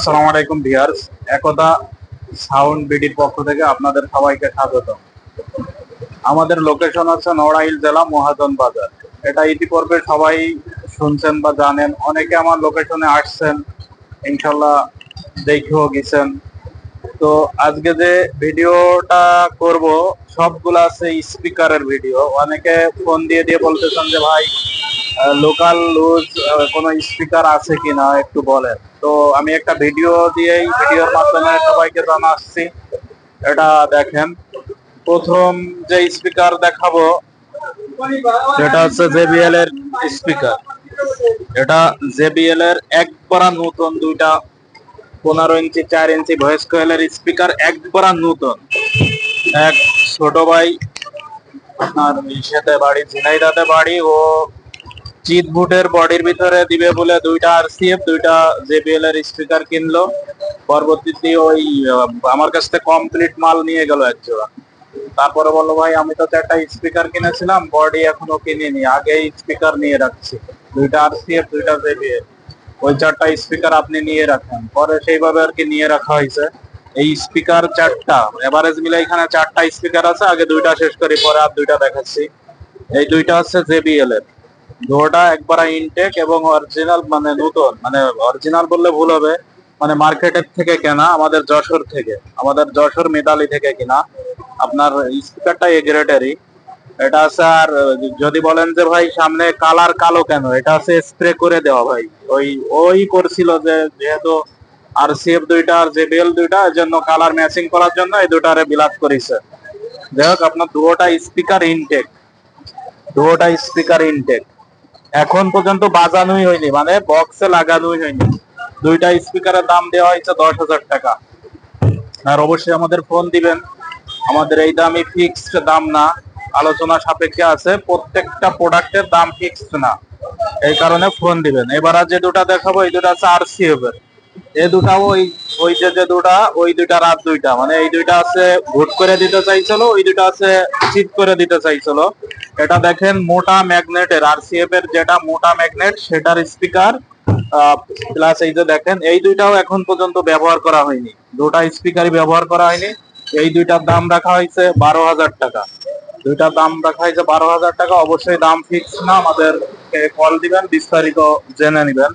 আসসালামু আলাইকুম ভিয়ার্স একদা সাউন্ড বিডির পক্ষ থেকে আপনাদের সবাইকে স্বাগত। আমাদের লোকেশন আছে নড়াইল জেলা মহাজন বাজার। এটা ইতিপূর্বে সবাই শুনছেন বা জানেন, অনেকে আমার লোকেশনে আসছেন, ইনশাল্লাহ দেখেও গেছেন। তো আজকে যে ভিডিওটা করব, সবগুলা আছে স্পিকারের ভিডিও। অনেকে ফোন দিয়ে দিয়ে বলতেছেন যে, ভাই লোকাল লুজ কোনো স্পিকার আছে কিনা একটু বলেন। তো আমি একটা ভিডিও দিয়েই ভিডিওর মাধ্যমে সবাইকে জানাচ্ছি। এটা দেখেন। প্রথম যে স্পিকার দেখাবো, সেটা হচ্ছে জেবিএল এর স্পিকার এটা জেবিএল এর একবারা নতুন দুইটা পনেরো ইঞ্চি, চার ইঞ্চি ভয়েস কোয়েলের স্পিকার একবারা নতুন। এক ছোট ভাই, আপনার ইসেতে বাড়ি, ঝিনাইদাতে বাড়ি, ও চিটবুটের বডির ভিতরে দিবে বলে দুইটা আরসিএফ, দুইটা জেবিএল এর স্পিকার কিনলো। পরবর্তীতে ওই আমার কাছ থেকে কমপ্লিট মাল নিয়ে গেল এক জোড়া। তারপরে বলল, ভাই, আমি তো চারটা স্পিকার কিনেছিলাম, বডি এখনও কিনিনি আগে স্পিকার নিয়ে রাখছি। দুইটা আরসিএফ, দুইটা জেবিএল। ওই চারটা স্পিকার আপনি নিয়ে রাখেন। পরে সেইভাবে আর কি নিয়ে রাখা হয়েছে। এই স্পিকার চারটা এভারেজ মিলে এখানে চারটা স্পিকার আছে, আগে দুইটা শেষ করি, পরে আর দুইটা দেখাচ্ছি। এই দুইটা হচ্ছে জেবিএল এর। দুটা একবার ইনটেক এবং অরিজিনাল মানে নতুন মানে অরিজিনাল বললে ভুল হবে মানে মার্কেটের থেকে কেনা, আমাদের যশোর থেকে, আমাদের যশোর মেদালি থেকে কিনা। আপনার স্পিকারটা এ গ্রেডেরই এটা আছে আর, যদি বলেন যে ভাই সামনে কালার কালো কেন, এটা আছে স্প্রে করে দেওয়া ভাই। ওই ওই করছিল যে যেহেতু আর সিএফ দুইটা আর জেবিএল দুইটা এর জন্য কালার ম্যাচিং করার জন্য এই দুটারে বিলাপ করেছে। যাই হোক, আপনার দুটা স্পিকার ইনটেক দুটা স্পিকার ইনটেক এখন পর্যন্ত বাজানোই হয়নি মানে বক্সে লাগানোই হয়নি। দুইটা স্পিকারের দাম দেওয়া হয়েছে দশ হাজার টাকা। আর অবশ্যই আমাদের ফোন দিবেন। আমাদের এই দামই ফিক্সড দাম না। আলোচনা সাপেক্ষে আছে, প্রত্যেকটা প্রোডাক্টের দাম ফিক্সড না। এই কারণে ফোন দিবেন। এবার আর যে দুটা দেখাবো, এই দুটা আছে আর সি এই দুটা ওই ওই যে যে দুটা, ওই দুইটা রাত দুইটা। মানে এই দুইটা আছে ভোট করে দিতে চাইছিল, ওই দুইটা আছে চিট করে দিতে চাইছিল। এটা দেখেন মোটা ম্যাগনেটের আরসিএফ এর যেটা মোটা ম্যাগনেট, সেটার স্পিকার প্লাস এই যে দেখেন, এই দুইটাও এখন পর্যন্ত ব্যবহার করা হয়নি। দুটা স্পিকারই ব্যবহার করা হয়নি। এই দুইটার দাম রাখা হয়েছে বারো হাজার টাকা। দুইটার দাম রাখা হয়েছে বারো হাজার টাকা। অবশ্যই দাম ফিক্স না আমাদের কল দিবেন, বিস্তারিত জেনে নিবেন।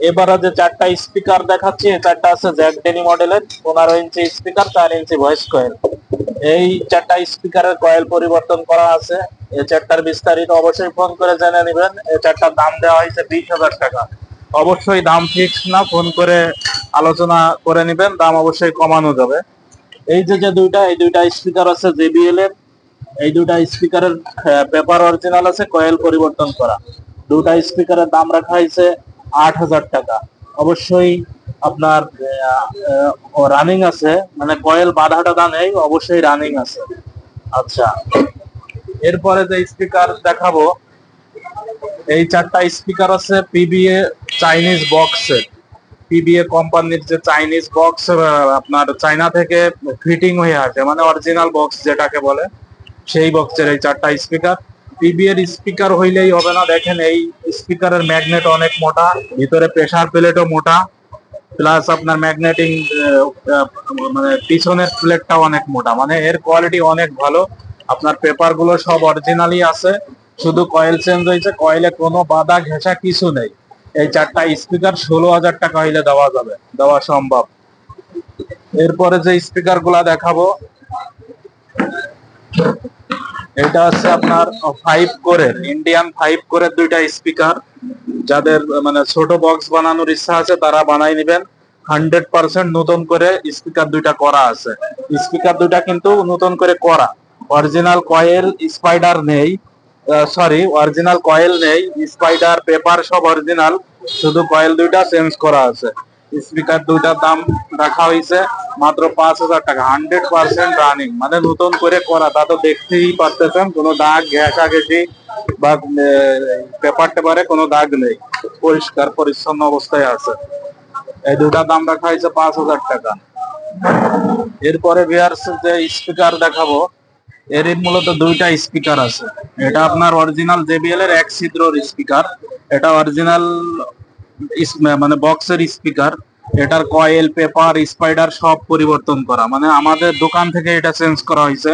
এবারে যে চারটা স্পিকার দেখাচ্ছি চারটা আছে জ্যাক ডেনি মডেলের পনেরো ইঞ্চি স্পিকার চার ইঞ্চি ভয়েস কয়েল এই চারটা স্পিকারের কয়েল পরিবর্তন করা আছে। এই চারটার বিস্তারিত অবশ্যই ফোন করে জেনে নেবেন। এই চারটার দাম দেওয়া হয়েছে বিশ হাজার টাকা। অবশ্যই দাম ফিক্স না ফোন করে আলোচনা করে নেবেন। দাম অবশ্যই কমানো যাবে। এই যে যে দুইটা, এই দুইটা স্পিকার আছে জেবিএল এর। এই দুটা স্পিকারের পেপার অরিজিনাল আছে কয়েল পরিবর্তন করা। দুটা স্পিকারের দাম রাখা হয়েছে আট হাজার টাকা। অবশ্যই আপনার রানিং আছে মানে কয়েল বাধা টাধা নেই, অবশ্যই রানিং আছে। আচ্ছা এরপরে যে স্পিকার দেখাবো, এই চারটা স্পিকার আছে পিবিএ চাইনিজ বক্সের পিবিএ কোম্পানির যে চাইনিজ বক্স আপনার চায়না থেকে ফিটিং হয়ে আসে মানে অরিজিনাল বক্স যেটাকে বলে, সেই বক্সের এই চারটা স্পিকার এর স্পিকার হইলেই হবে না। দেখেন এই স্পিকারের ম্যাগনেট অনেক মোটা, ভিতরে প্রেসার প্লেটও মোটা প্লাস আপনার ম্যাগনেটিং মানে পিছনের প্লেটটাও অনেক মোটা। মানে এর কোয়ালিটি অনেক ভালো। আপনার পেপারগুলো সব অরিজিনালি আছে। শুধু কয়েল চেঞ্জ হয়েছে। কয়েলে কোনো বাধা ঘেঁষা কিছু নেই। এই চারটা স্পিকার ষোলো হাজার টাকা হইলে দেওয়া যাবে। দেওয়া সম্ভব। এরপরে যে স্পিকারগুলা দেখাবো। এটা হচ্ছে আপনার ফাইভ কোরের ইন্ডিয়ান ফাইভ কোরের দুইটা স্পিকার যাদের মানে ছোট বক্স বানানোর ইচ্ছা আছে, তারা বানাই নেবেন। হান্ড্রেড পার্সেন্ট নতুন করে স্পিকার দুইটা করা আছে। স্পিকার দুইটা কিন্তু নতুন করে করা। অরিজিনাল কয়েল স্পাইডার নেই। সরি অরিজিনাল কয়েল নেই। স্পাইডার পেপার সব অরিজিনাল শুধু কয়েল দুইটা চেঞ্জ করা আছে। স্পিকার দুইটার দাম রাখা হয়েছে মাত্র পাঁচ হাজার টাকা হান্ড্রেড পার্সেন্ট রানিং মানে নতুন করে করা, তা তো দেখতেই পারতেছেন, কোনো দাগ ঘেঁষা ঘেঁষি বা পেপার টেপারে কোনো দাগ নেই, পরিষ্কার, পরিচ্ছন্ন অবস্থায় আছে। এই দুটার দাম রাখা হয়েছে পাঁচ হাজার টাকা। এরপরে ভিয়ার্স যে স্পিকার দেখাবো এর মূলত দুইটা স্পিকার আছে। এটা আপনার অরিজিনাল জেবিএল এর এক ছিদ্রর স্পিকার, এটা অরিজিনাল মানে বক্সের স্পিকার এটার কয়েল পেপার স্পাইডার সব পরিবর্তন করা। মানে আমাদের দোকান থেকে এটা চেঞ্জ করা হয়েছে।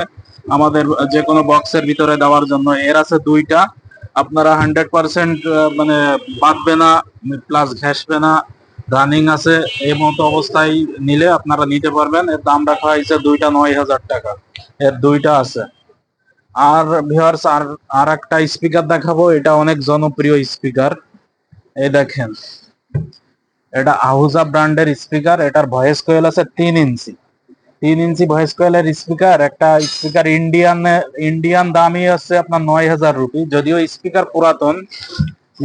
আমাদের যে কোনো বক্সের ভিতরে দেওয়ার জন্য। এর আছে দুইটা। আপনারা হান্ড্রেড পার্সেন্ট মানে বাঁধবে না প্লাস ঘেসবে না। রানিং আছে এই মতো অবস্থায় নিলে আপনারা নিতে পারবেন। এর দাম রাখা হয়েছে দুইটা নয় হাজার টাকা। এর দুইটা আছে। আর ভিউয়ার্স আর আর একটা স্পিকার দেখাবো। এটা অনেক জনপ্রিয় স্পিকার এই দেখেন, এটা আহুজা ব্র্যান্ডের স্পিকার এটার ভয়েস কোয়েল আছে তিন ইঞ্চি। তিন ইঞ্চি ভয়েস কোয়েলের স্পিকার একটা স্পিকার ইন্ডিয়ান ইন্ডিয়ান দামই আছে আপনার নয় হাজার রুপি। যদিও স্পিকার পুরাতন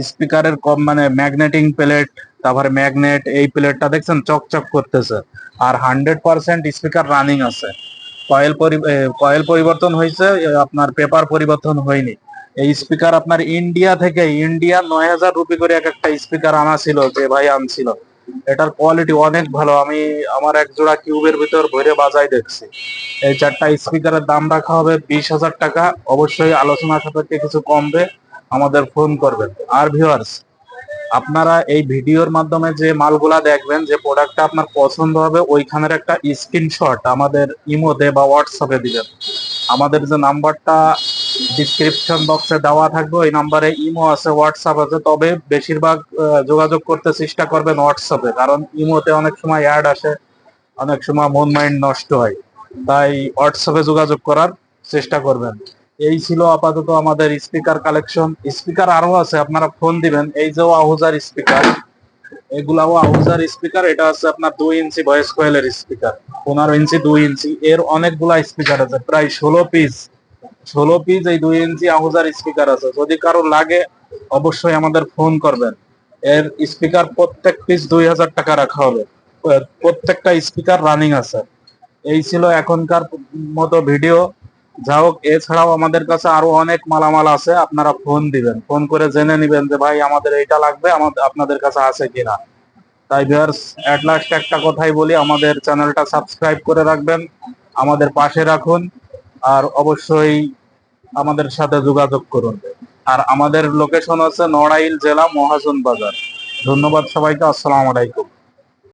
স্পিকারের কম মানে ম্যাগনেটিং প্লেট তারপরে ম্যাগনেট এই প্লেটটা দেখছেন চকচক করতেছে। আর হান্ড্রেড পার্সেন্ট স্পিকার রানিং আছে। কয়েল কয়েল পরিবর্তন হয়েছে আপনার পেপার পরিবর্তন হয়নি। এই স্পিকার আপনার ইন্ডিয়া থেকে ইন্ডিয়া নয় হাজার রুপি করে এক একটা স্পিকার আনা ছিল, যে ভাই আনছিল। এটার কোয়ালিটি অনেক ভালো। আমি আমার এক জোড়া কিউবের ভিতর ভরে বাজাই দেখছি। এই চারটা স্পিকারের দাম রাখা হবে বিশ হাজার টাকা। অবশ্যই আলোচনা সাপেক্ষে কিছু কমবে, আমাদের ফোন করবেন। আর ভিউয়ার্স আপনারা এই ভিডিওর মাধ্যমে যে মালগুলা দেখবেন, যে প্রোডাক্টটা আপনার পছন্দ হবে, ওইখানের একটা স্ক্রিনশট আমাদের ইমোতে বা হোয়াটসঅ্যাপে দিবেন। আমাদের যে নাম্বারটা ডিসক্রিপশন বক্সে দেওয়া থাকবে, ওই নাম্বারে ইমো আছে হোয়াটসঅ্যাপ আছে, তবে বেশিরভাগ যোগাযোগ করতে চেষ্টা করবেন হোয়াটসঅ্যাপে কারণ ইমোতে অনেক সময় অ্যাড আসে, অনেক সময় মন মাইন্ড নষ্ট হয়। তাই হোয়াটসঅ্যাপে যোগাযোগ করার চেষ্টা করবেন। এই ছিল আপাতত আমাদের স্পিকার কালেকশন স্পিকার আরও আছে, আপনারা ফোন দিবেন। এই যে আহুজার স্পিকার এগুলাও আহুজার স্পিকার এটা আছে আপনার দুই ইঞ্চি ভয়েস কোয়েলের স্পিকার পনেরো ইঞ্চি দুই ইঞ্চি, এর অনেকগুলা স্পিকার আছে, প্রায় ষোলো পিস ষোলো পিস এই দুই ইঞ্চি আহুজার স্পিকার আছে। যদি কারও লাগে, অবশ্যই আমাদের ফোন করবেন। এর স্পিকার প্রত্যেক পিস দুই হাজার টাকা রাখা হবে। প্রত্যেকটা স্পিকার রানিং আছে। এই ছিল এখনকার মতো ভিডিও। যা হোক, এছাড়াও আমাদের কাছে আরও অনেক মালামাল আছে। আপনারা ফোন দিবেন। ফোন করে জেনে নিবেন যে, ভাই, আমাদের এইটা লাগবে আমাদের আপনাদের কাছে আছে কিনা? তাই ভিউয়ার্স এট লাস্ট একটা কথাই বলি, আমাদের চ্যানেলটা সাবস্ক্রাইব করে রাখবেন। আমাদের পাশে রাখুন। আর অবশ্যই আমাদের সাথে যোগাযোগ করুন। আর আমাদের লোকেশন হচ্ছে নড়াইল জেলা মহাজন বাজার। ধন্যবাদ সবাইকে, আসসালামু আলাইকুম।